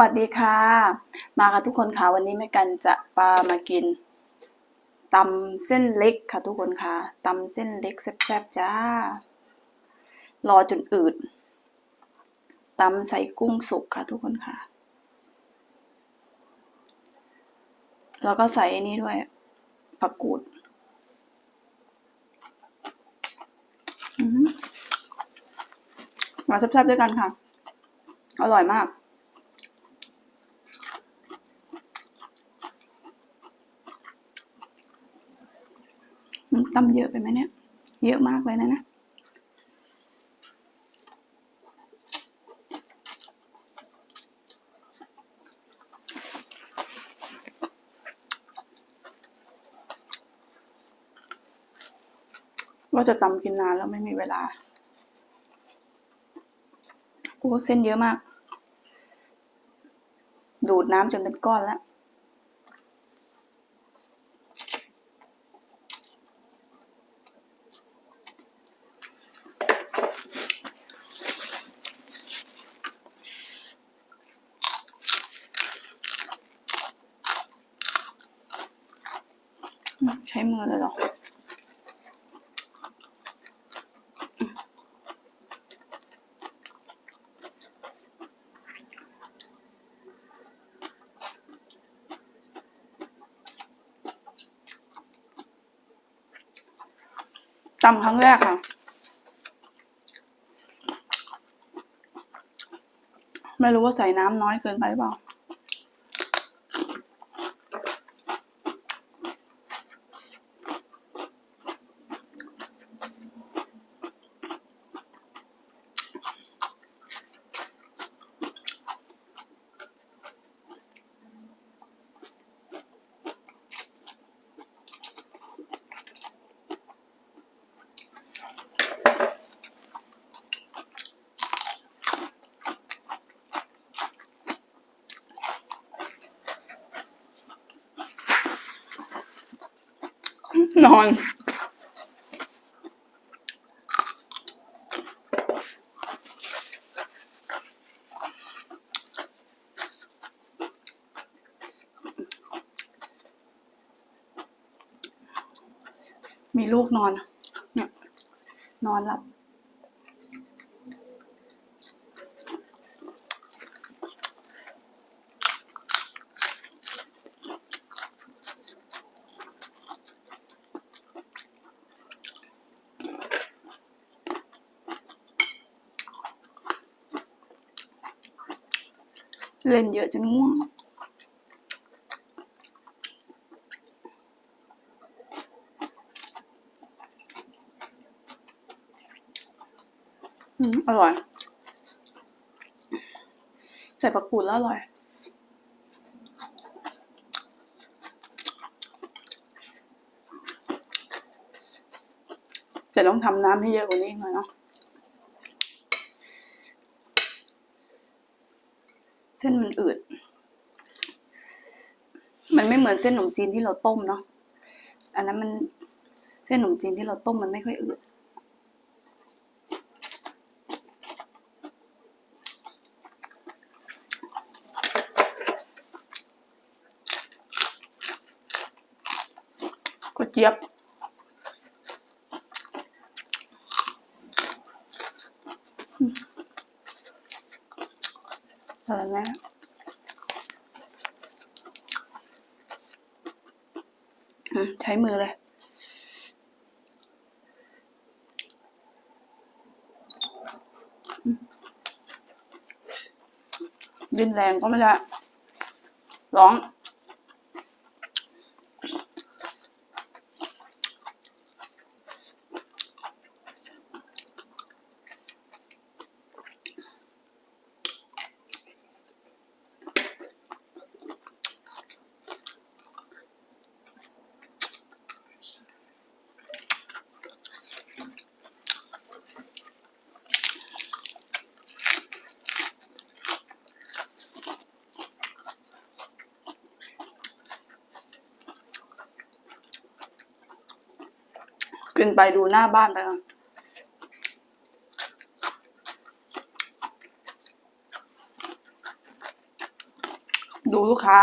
วัสดีค่ะ มาค่ะทุกคนค่ะวันนี้แม่กันจะปามากินตำเส้นเล็กค่ะทุกคนค่ะตำเส้นเล็กแซ่บๆจ้ารอจนอืดตำใส่กุ้งสุกค่ะทุกคนค่ะ แล้วก็ใส่อันนี้ด้วยผักกูดมาแซ่บๆด้วยกันค่ะ อร่อยมาก ตำเยอะไปไหมเนี่ย เยอะมากเลยนะนะว่าจะตำกินนานแล้วไม่มีเวลา โอ้เส้นเยอะมาก ดูดน้ำจนเป็นก้อนแล้ว ใช้มือเลยหรอตำครั้งแรกค่ะ ไม่รู้ว่าใส่น้ำน้อยเกินไปหรือเปล่า น อนมีลูกนอน เนี่ย นอนหลับ เล่นเยอะจนง่วงอืมอร่อย ใส่ผักกูดแล้วอร่อยจะต้องทำน้ำให้เยอะกว่านี้หน่อยเนาะ ส้นมันอืด มันไม่เหมือนเส้นขนมจีนที่เราต้มเนาะ อันนั้นมันเส้นขนมจีนที่เราต้มมันไม่ค่อยอืดกระเจี๊ยบ สารแหน่อืมใช้มือเลย ดินแรงก็ไม่ได้ ร้อง นไปดูหน้าบ้านไปก่อนดูลูกค้า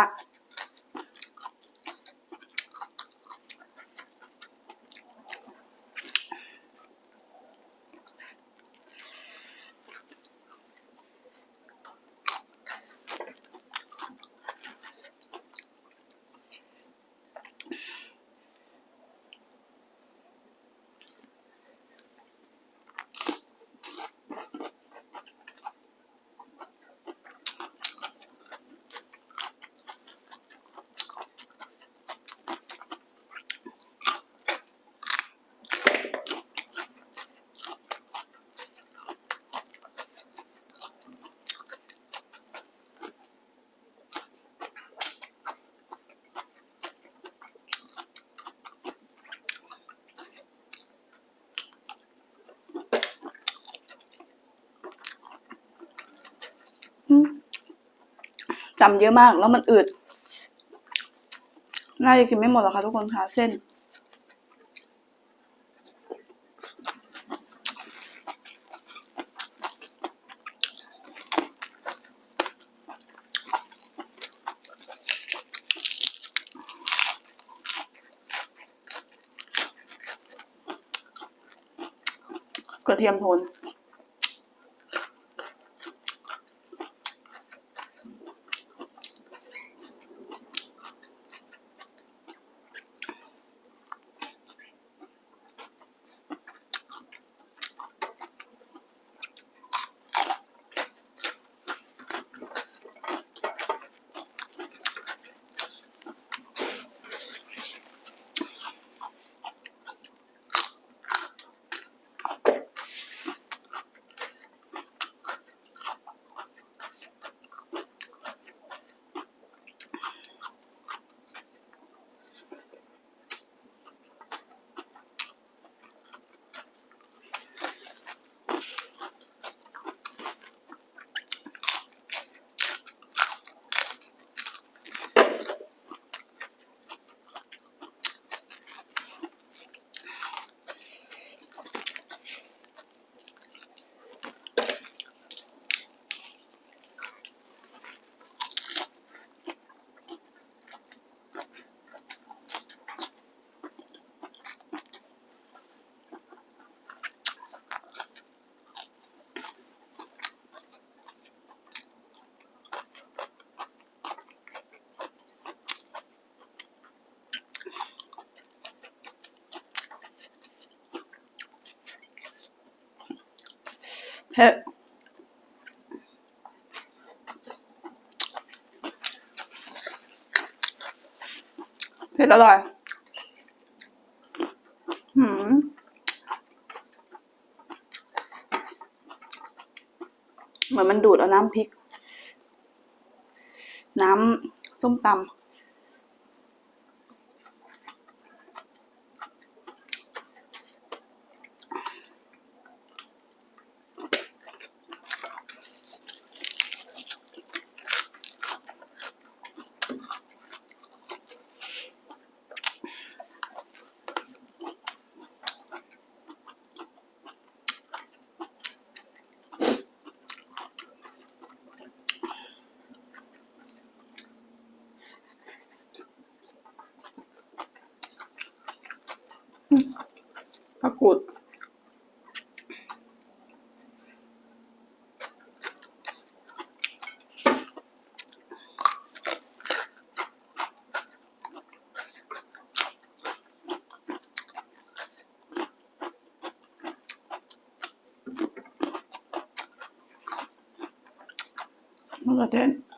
จำเยอะมาก แล้วมันอืด น่าจะกินไม่หมดหรอกค่ะทุกคนค่ะเส้น กระเทียมโทน เฮ้เผ็ดอร่อยหืมเหมือนมันดูดเอาน้ำพริก น้ำส้มตำ takut. Mga 10.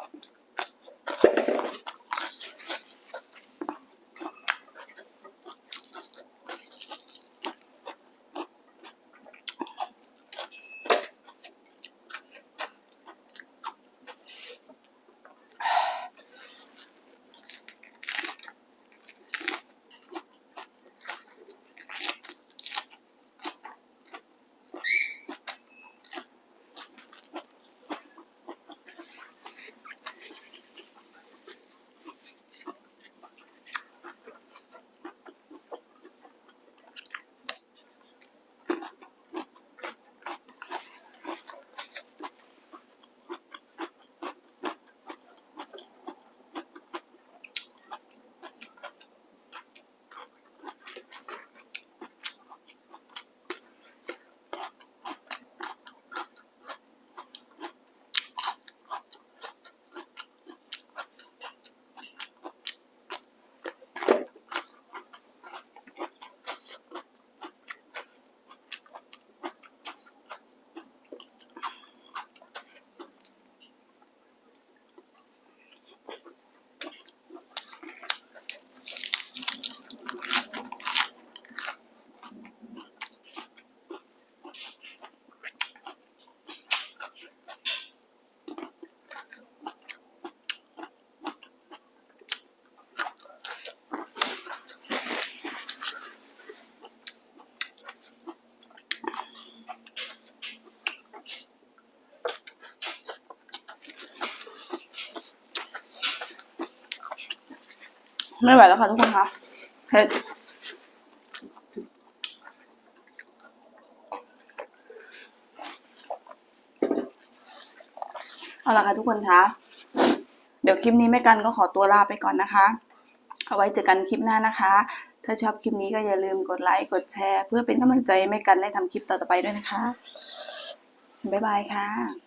ไม่ไหวแล้วค่ะทุกคนคะเผ็ดเอาละค่ะทุกคนคะเดี๋ยวคลิปนี้แม่กันก็ขอตัวลาไปก่อนนะคะ เอาไว้เจอกันคลิปหน้านะคะ ถ้าชอบคลิปนี้ก็อย่าลืมกดไลค์ กดแชร์ เพื่อเป็นกำลังใจแม่กันได้ทำคลิปต่อๆไปด้วยนะคะ บ๊ายบายค่ะ